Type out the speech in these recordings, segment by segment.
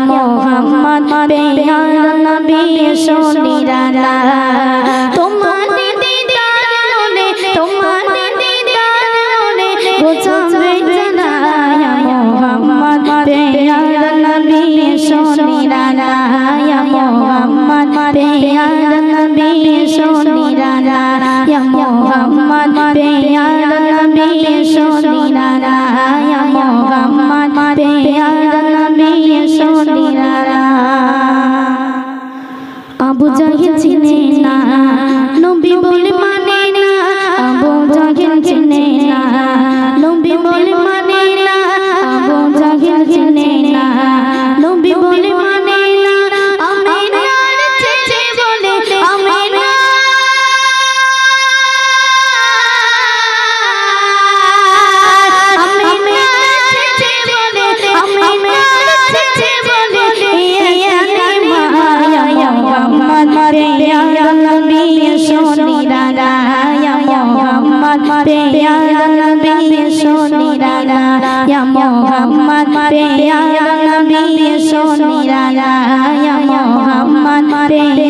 মোহাম্মদ পেয়ারা নবী সোনিরালা তোমার দিদার জানা মোহাম্মদ পেয়ারা নবী সোনিরালা নবী বলে সোনিরালা ইয়া মোহাম্মদ পেয়ারা নবী সোনিরালা ইয়া মোহাম্মদ পেয়ারা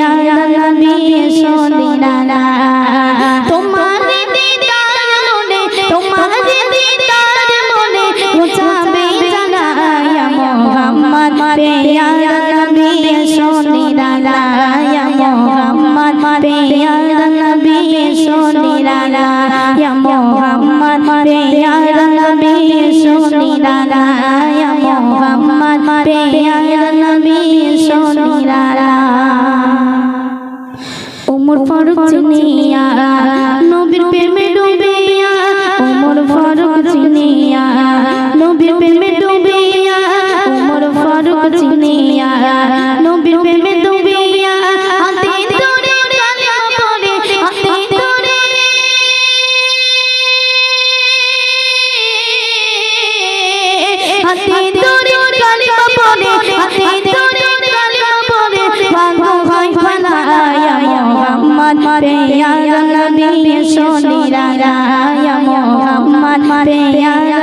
সোনিরালা মোহাম্মদ পেয়ারা নবী সোনিরালা ওমর ফারুক চিনিয়া নবীর প্রেমে ডুবিয়া। উমর ফারুক চিনিয়া হাতে ধরে কালিমা পড়ে হাতে ধরে কালিমা পড়ে ভাগ্য ভাই ফালায়া মোহাম্মদ পেয়ারা নবী সোনিরালা ইয়া মোহাম্মদ পেয়ারা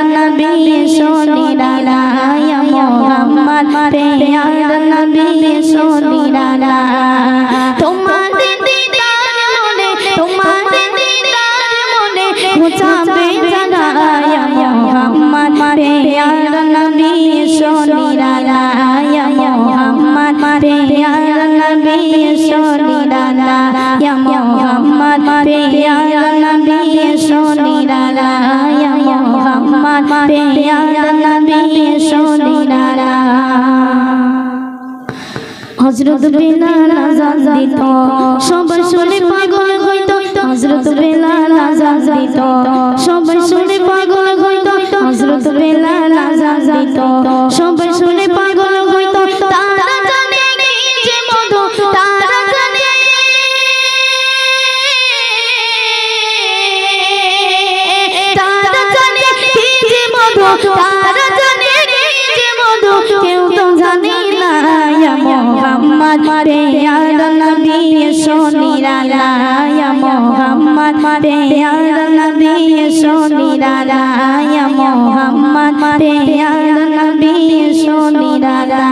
হজরত সবাই শুনে পাগল হইত হজরত বেলাল রাজা দিত সবাই শুনে পাগল হইত হজরত সবাই শুনে মোহাম্মদ পেয়ারা নবী সোনিরালা ইয়া মোহাম্মদ। পেয়ারা নবী সোনিরালা ইয়া মোহাম্মদ। পেয়ারা নবী সোনিরালা